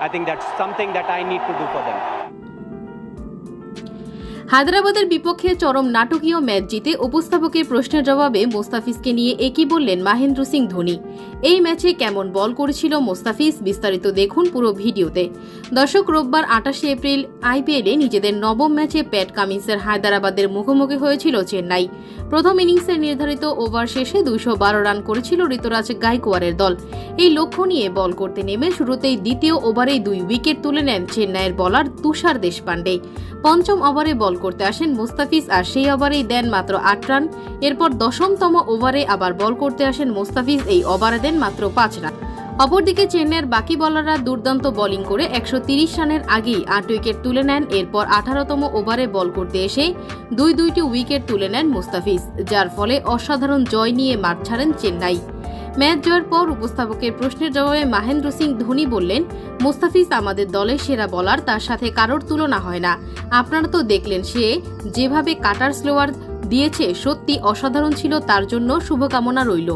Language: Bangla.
I think that's something that I need to do for them. হায়দ্রাবাদের বিপক্ষে চরম নাটকীয় ম্যাচ জিতে উপস্থাপকের প্রশ্নের জবাবে মোস্তাফিজকে নিয়ে একই বললেন মাহেন্দ্র সিং ধোনি। এই ম্যাচে কেমন বল করেছিল মোস্তাফিজ বিস্তারিত দেখুন পুরো ভিডিওতে। দর্শক, রোববার আটাশে এপ্রিল আইপিএলে নিজেদের নবম ম্যাচে প্যাট কামিন্সের হায়দ্রাবাদের মুখোমুখি হয়েছিল চেন্নাই। প্রথম ইনিংসের নির্ধারিত ওভার শেষে দুইশো বারো রান করেছিল ঋতুরাজ গাইকোয়ারের দল। এই লক্ষ্য নিয়ে বল করতে নেমে শুরুতেই দ্বিতীয় ওভারেই দুই উইকেট তুলে নেন চেন্নাইয়ের বলার তুষার দেশপান্ডে পঞ্চম ওভারে বল করতে আসেন মুস্তাফিজ, আর সেই ওভারেই দেন মাত্র আট রান। এরপর দশমতম ওভারে আবার বল করতে আসেন মুস্তাফিজ, এই ওভারে দেন মাত্র পাঁচ রান। অপরদিকে চেন্নাইয়ের বাকি বলাররা দুর্দান্ত বোলিং করে একশো রানের আগেই আট উইকেট তুলে নেন। এরপর আঠারোতম ওভারে বল করতে এসে দুই দুইটি উইকেট তুলে নেন মুস্তাফিজ, যার ফলে অসাধারণ জয় নিয়ে মাঠ ছাড়েন চেন্নাই। ম্যাচ জয়ের পর উপস্থাপকের প্রশ্নের জবাবে মাহেন্দ্র সিং ধোনি বললেন, মোস্তাফিজ আমাদের দলের সেরা বলার তার সাথে কারোর তুলনা হয় না। আপনারা তো দেখলেন সে যেভাবে কাটার স্লোয়ার দিয়েছে, সত্যি অসাধারণ ছিল, তার জন্য শুভকামনা রইল।